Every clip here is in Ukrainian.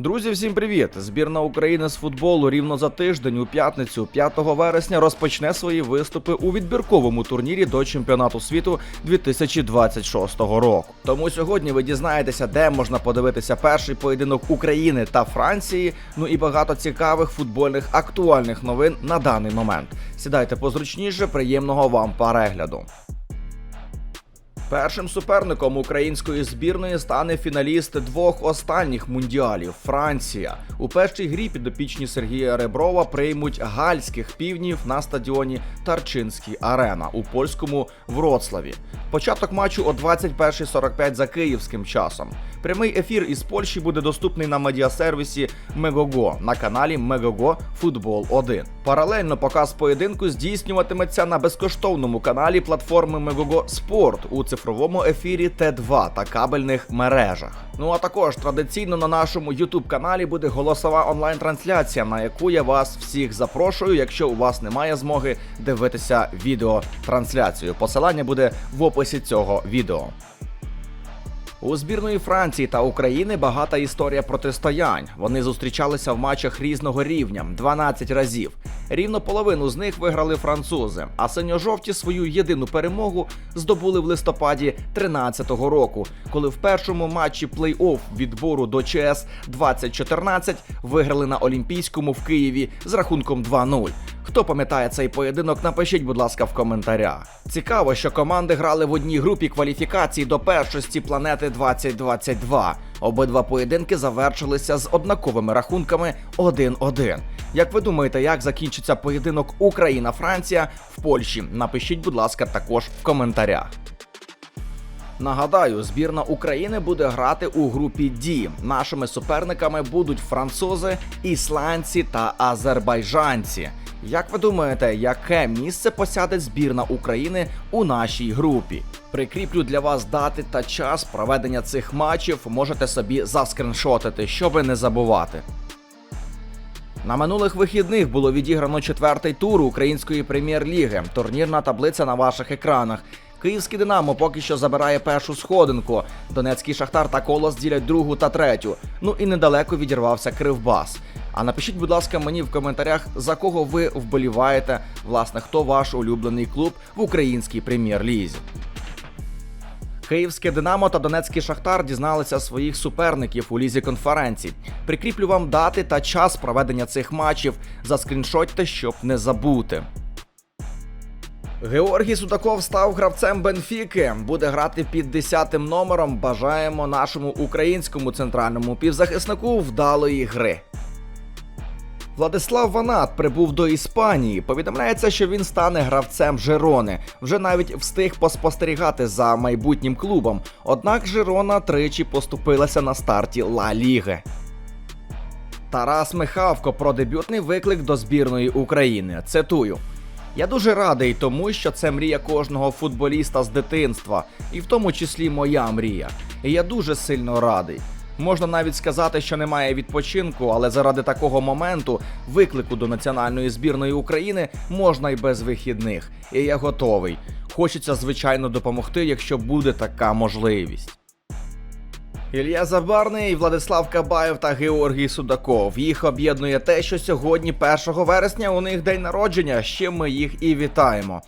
Друзі, всім привіт! Збірна України з футболу рівно за тиждень у п'ятницю, 5 вересня, розпочне свої виступи у відбірковому турнірі до чемпіонату світу 2026 року. Тому сьогодні ви дізнаєтеся, де можна подивитися перший поєдинок України та Франції. Ну і багато цікавих футбольних актуальних новин на даний момент. Сідайте позручніше, приємного вам перегляду. Першим суперником української збірної стане фіналіст двох останніх мундіалів Франція. У першій грі підопічні Сергія Реброва приймуть гальських півнів на стадіоні Тарчинський Арена у польському Вроцлаві. Початок матчу о 21.45 за київським часом. Прямий ефір із Польщі буде доступний на медіасервісі Мегого на каналі Мегого Футбол 1. Паралельно показ поєдинку здійснюватиметься на безкоштовному каналі платформи Мегого Спорт у цифровому ефірі Т2 та кабельних мережах. Ну а також традиційно на нашому YouTube каналі буде голосова онлайн-трансляція, на яку я вас всіх запрошую, якщо у вас немає змоги дивитися відеотрансляцію. Посилання буде в описі цього відео. У збірної Франції та України багата історія протистоянь. Вони зустрічалися в матчах різного рівня 12 разів. Рівно половину з них виграли французи, а синьо-жовті свою єдину перемогу здобули в листопаді 13-го року, коли в першому матчі плей-офф відбору до ЧС 2014 виграли на Олімпійському в Києві з рахунком 2-0. Хто пам'ятає цей поєдинок, напишіть, будь ласка, в коментарях. Цікаво, що команди грали в одній групі кваліфікації до першості планети 2022. Обидва поєдинки завершилися з однаковими рахунками 1-1. Як ви думаєте, як закінчиться поєдинок Україна-Франція в Польщі? Напишіть, будь ласка, також в коментарях. Нагадаю, збірна України буде грати у групі D. Нашими суперниками будуть французи, ісландці та азербайджанці. Як ви думаєте, яке місце посяде збірна України у нашій групі? Прикріплю для вас дати та час проведення цих матчів. Можете собі заскриншотити, щоби не забувати. На минулих вихідних було відіграно четвертий тур української прем'єр-ліги. Турнірна таблиця на ваших екранах. Київський Динамо поки що забирає першу сходинку. Донецький Шахтар та Колос ділять другу та третю. Ну і недалеко відірвався Кривбас. А напишіть, будь ласка, мені в коментарях, за кого ви вболіваєте, власне, хто ваш улюблений клуб в українській прем'єр-лізі. Київське Динамо та Донецький Шахтар дізналися своїх суперників у лізі конференцій. Прикріплю вам дати та час проведення цих матчів. Заскріншотьте, щоб не забути. Георгій Судаков став гравцем Бенфіки. Буде грати під 10 номером. Бажаємо нашому українському центральному півзахиснику вдалої гри. Владислав Ванат прибув до Іспанії. Повідомляється, що він стане гравцем Жерони. Вже навіть встиг поспостерігати за майбутнім клубом. Однак Жерона тричі поступилася на старті Ла Ліги. Тарас Михавко про дебютний виклик до збірної України. Цитую. Я дуже радий тому, що це мрія кожного футболіста з дитинства, і в тому числі моя мрія. І я дуже сильно радий. Можна навіть сказати, що немає відпочинку, але заради такого моменту, виклику до національної збірної України, можна й без вихідних. І я готовий. Хочеться, звичайно, допомогти, якщо буде така можливість. Ілля Забарний, Владислав Кабаєв та Георгій Судаков. Їх об'єднує те, що сьогодні, 1 вересня, у них день народження. чим ми їх і вітаємо.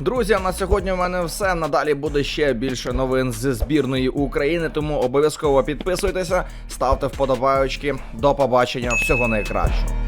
Друзі, на сьогодні в мене все. Надалі буде ще більше новин з збірної України, тому обов'язково підписуйтеся, ставте вподобайочки. До побачення, всього найкращого.